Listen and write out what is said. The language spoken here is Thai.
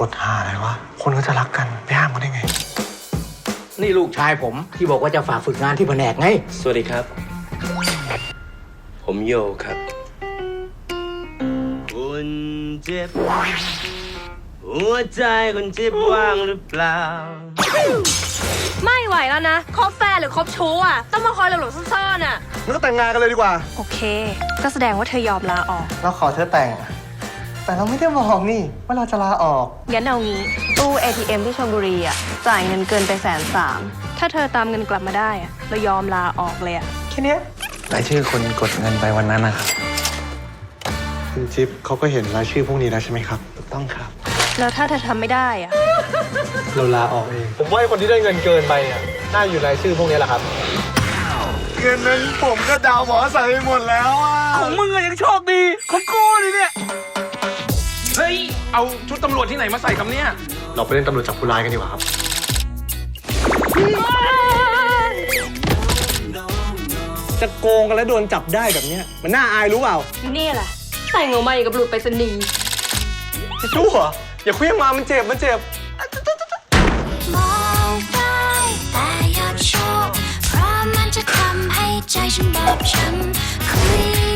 กดหาอะไรวะ คนก็จะรักกันไปห้ามกันได้ไง นี่ลูกชายผมที่บอกว่าจะฝากฝึกงานที่แผนกไง สวัสดีครับ ผมโยครับคนณเจ็บ หัวใจคุณเจ็บว่างหรือเปล่า ไม่ไหวแล้วนะคบแฟนหรือคบชู้อะ ต้องมาคอยหลบๆซ่อนๆอะ งั้นก็แต่งงานกันเลยดีกว่า โอเค ก็แสดงว่าเธอยอมลาออก เราขอเธอแต่ง แต่เราไม่ได้บอกนี่ ว่าเราจะลาออก งั้นเอางี้ ตู้ ATM ที่ชลบุรีอะ จ่ายเงินเกินไปแสนสาม ถ้าเธอตามเงินกลับมาได้อะเรายอมลาออกเลยอะ แค่เนี้ยรายชื่อคนกดเงินไปวันนั้นนะครับคุณจิ๊บเขาก็เห็นรายชื่อพวกนี้แล้วใช่ไหมครับถูกต้องครับ แล้วถ้าเธอทำไม่ได้อะเราลาออกเอง ผมว่าไอ้คนที่ได้เงินเกินไปเนี่ยน่าอยู่รายชื่อพวกนี้แหละครับ เงินนั้นผมก็ดาวหมอใส่ไปหมดแล้วอะของมึงอะยังโชคดีของกูนี่เนี่ยเฮ้ยเอาชุดตำรวจที่ไหนมาใส่คำเนี้ยเราไปเล่นตำรวจจับผู้ร้ายกันดีกว่าครับจะโกงกันแล้วโดนจับได้แบบเนี้ยมันน่าอายรู้เปล่านี่แหละแต่งออกมาอย่างกับหลุดไปสนีย์จะชั่วอ อย่าเคลี้ยงมามันเจ็บมันเจ็บ มองได้แต่อย่าโชอบเพราะมันจะทำให้ใจฉันบอบช้ำ